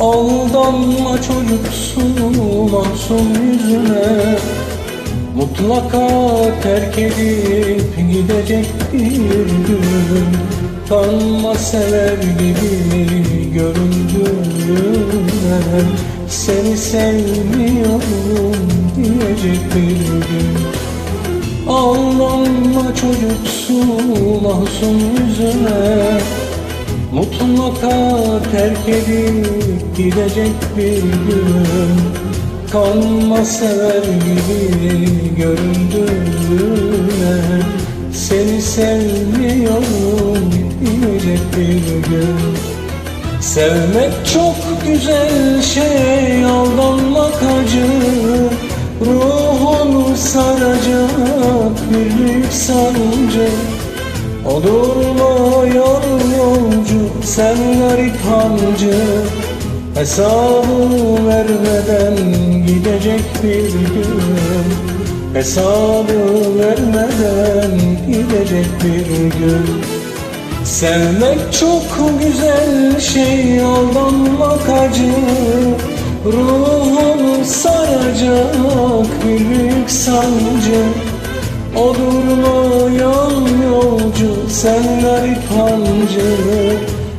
Aldanma çocuksun masum yüzüne. Mutlaka terk edip gidecek bir gün. Kanma sever gibi göründüğüne. Seni sevmiyorum diyecek bir gün. Aldanma çocuksun masum yüzüne Mutlaka terk edip gidecek bir gün. Kanma sever gibi göründüğüne Seni sevmiyorum diyecek bir gün. Sevmek çok güzel şey aldanmak acı. Ruhunu saracak bir büyük sancı. O durmayan yolcu sen garip hancı Hesabı vermeden gidecek bir gün. Hesabı vermeden gidecek bir gün. Sevmek çok güzel şey aldanmak acı Ruhunu saracak bir büyük sancı. O durmayan yolcu sen garip hancı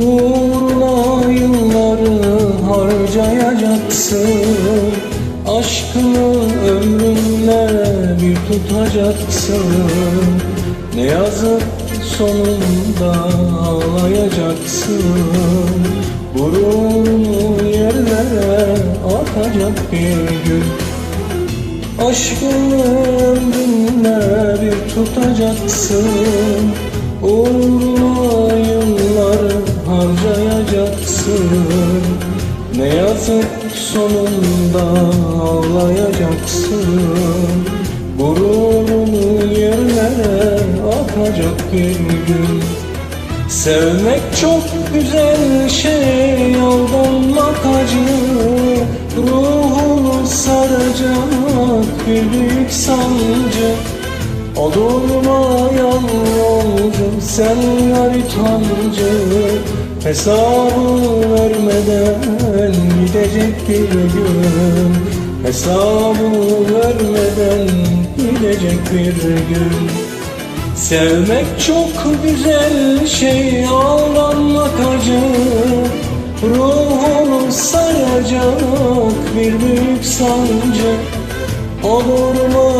Uğruna yılları harcayacaksın. Aşkını ömrünle bir tutacaksın. Ne yazık sonunda ağlayacaksın. Gururunu yerlere atacak bir gün. Aşkını ömrünle bir tutacaksın. Uğruna yazık sonunda ağlayacaksın. Gururunu yerlere atacak bir gün. Sevmek çok güzel şey aldanmak acı. Ruhunu saracak bir büyük sancı. O durmayan yolcu sen garip hancı Hesabı vermeden gidecek bir gün. Hesabı vermeden gidecek bir gün. Sevmek çok güzel şey aldanmak acı. Ruhunu saracak bir büyük sancı. O durmayan